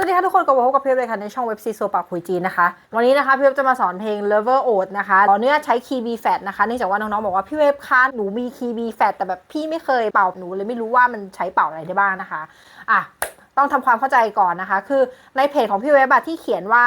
วัสดีค่ะทุกคนกลับมาพบกับเพียบเลยค่ะในช่องเว็บซีโซปากคุยจีนนะคะ วันนี้นะคะเพียบจะมาสอนเพลง Lover o a t นะคะขออนุญาตใช้คีย์ B flat นะคะเนื่องจากว่าน้องๆบอกว่าพี่เว็บคะหนูมีคีย์ B flat แต่แบบพี่ไม่เคยเป่าหนูเลยไม่รู้ว่ามันใช้เป่าอะไรได้บ้างนะคะอะต้องทำความเข้าใจก่อนนะคะ คือในเพจของพี่เว็บที่เขียนว่า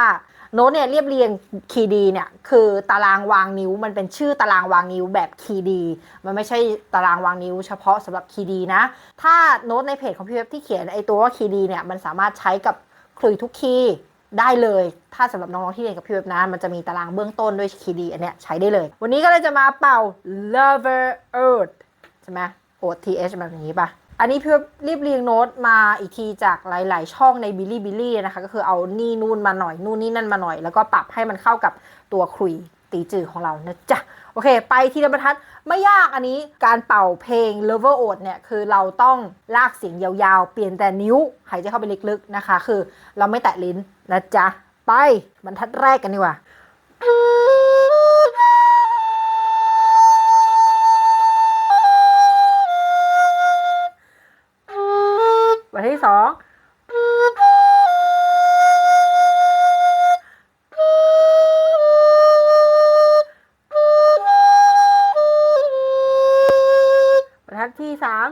โน้ตเนี่ยเรียบเรียงคีย์ดีเนี่ยคือตารางวางนิ้วมันเป็นชื่อตารางวางนิ้วแบบคีย์ดี มันไม่ใช่ตารางวางนิ้วเฉพาะสำหรับคีย์ดีนะ ถ้าโน้ตในเพจของพี่เว็บที่เขียนไอตัวว่าคีย์ดีเนี่ยมันสามารถใช้กับ คลุยทุกคีย์ได้เลย ถ้าสำหรับน้องๆที่เรียนกับพี่เว็บนะ มันจะมีตารางเบื้องต้นด้วยคีย์ดีอันเนี้ยใช้ได้เลย วันนี้ก็เลยจะมาเป่า lover earth ใช่ไหม o t h แบบนี้ปะอันนี้พี่เว็บรีบเรียงโน้ตมาอีกทีจากหลาย ๆ ช่องในบิลลี่บิลลี่นะคะ ก็คือเอานี่นู่นมาหน่อยนู่นนี่นั่นมาหน่อย แล้วก็ปรับให้มันเข้ากับตัวคุย ตีจือของเรานะจ๊ะโอเค ไปทีละบรรทัดไม่ยากอันนี้การเป่าเพลง Lover o a t เนี่ยคือเราต้องลากเสียงยาวๆ เปลี่ยนแต่นิ้วหายใจเข้าไปลึกๆนะคะ คือเราไม่แตะลิ้นนะจ๊ะ ไปบรรทัดแรกกันดีกว่า ร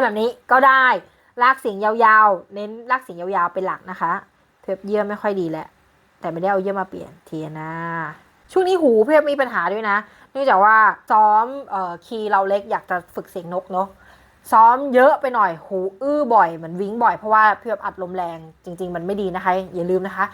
เล่นแบบนี้ก็ได้ลากเสียงยาวๆ เน้นลากเสียงยาวๆ เป็นหลักนะคะ เทปเยี่ยมไม่ค่อยดีแหละ แต่ไม่ได้เอาเยี่ยมาเปลี่ยนเทียนะช่วงนี้หูเพียบมีปัญหาด้วยนะเนื่องจากว่าซ้อมเอ่อคีย์เราเล็กอยากจะฝึกเสียงนกเนาะซ้อมเยอะไปหน่อยหูอื้อบ่อยเหมือนวิ้งบ่อยเพราะว่าเพื่ออัดลมแรงจริง ๆ มันไม่ดีนะคะ อย่าลืมนะคะ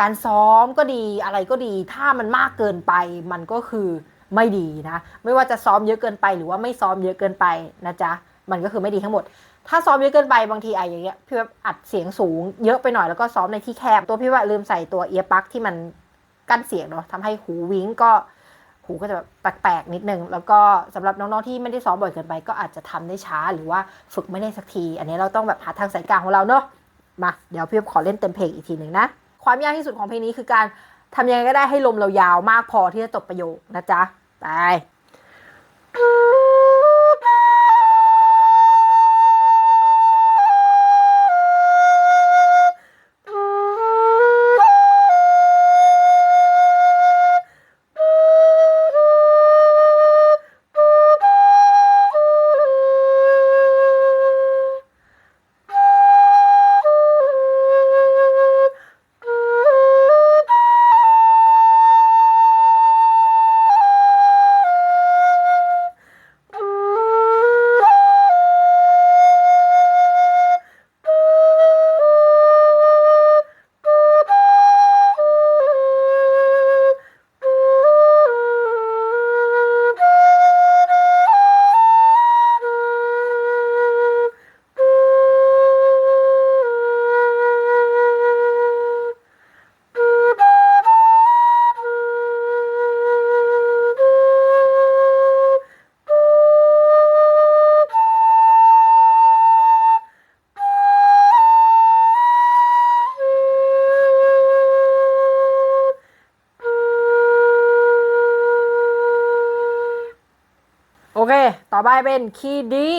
การซ้อมก็ดีอะไรก็ดี ถ้ามันมากเกินไปมันก็คือไม่ดีนะ ไม่ว่าจะซ้อมเยอะเกินไปหรือว่าไม่ซ้อมเยอะเกินไปนะจ๊ะ มันก็คือไม่ดีทั้งหมด ถ้าซ้อมเยอะเกินไปบางทีไอะอย่างเงี้ยพี่ว่าอัดเสียงสูงเยอะไปหน่อยแล้วก็ซ้อมในที่แคบตัวพี่ว่าลืมใส่ตัวเอียร์ปลั๊กที่มันกั้นเสียงเนาะทำให้หูวิ้งก็หูก็จะแบบแปลกๆนิดนึง แล้วก็สำหรับน้องๆที่ไม่ได้ซ้อมบ่อยเกินไป ก็อาจจะทำได้ช้าหรือว่าฝึกไม่ได้สักที อันนี้เราต้องแบบหาทางสายกลางของเราเนาะมาเดี๋ยวพี่ขอเล่นเต็มเพลงอีกทีหนึ่งนะความยากที่สุดของเพลงนี้คือการทำยังไงก็ได้ให้ลมเรายาวมากพอที่จะจบประโยคนะจ๊ะไป เค ต่อไปเป็นคีย์ดี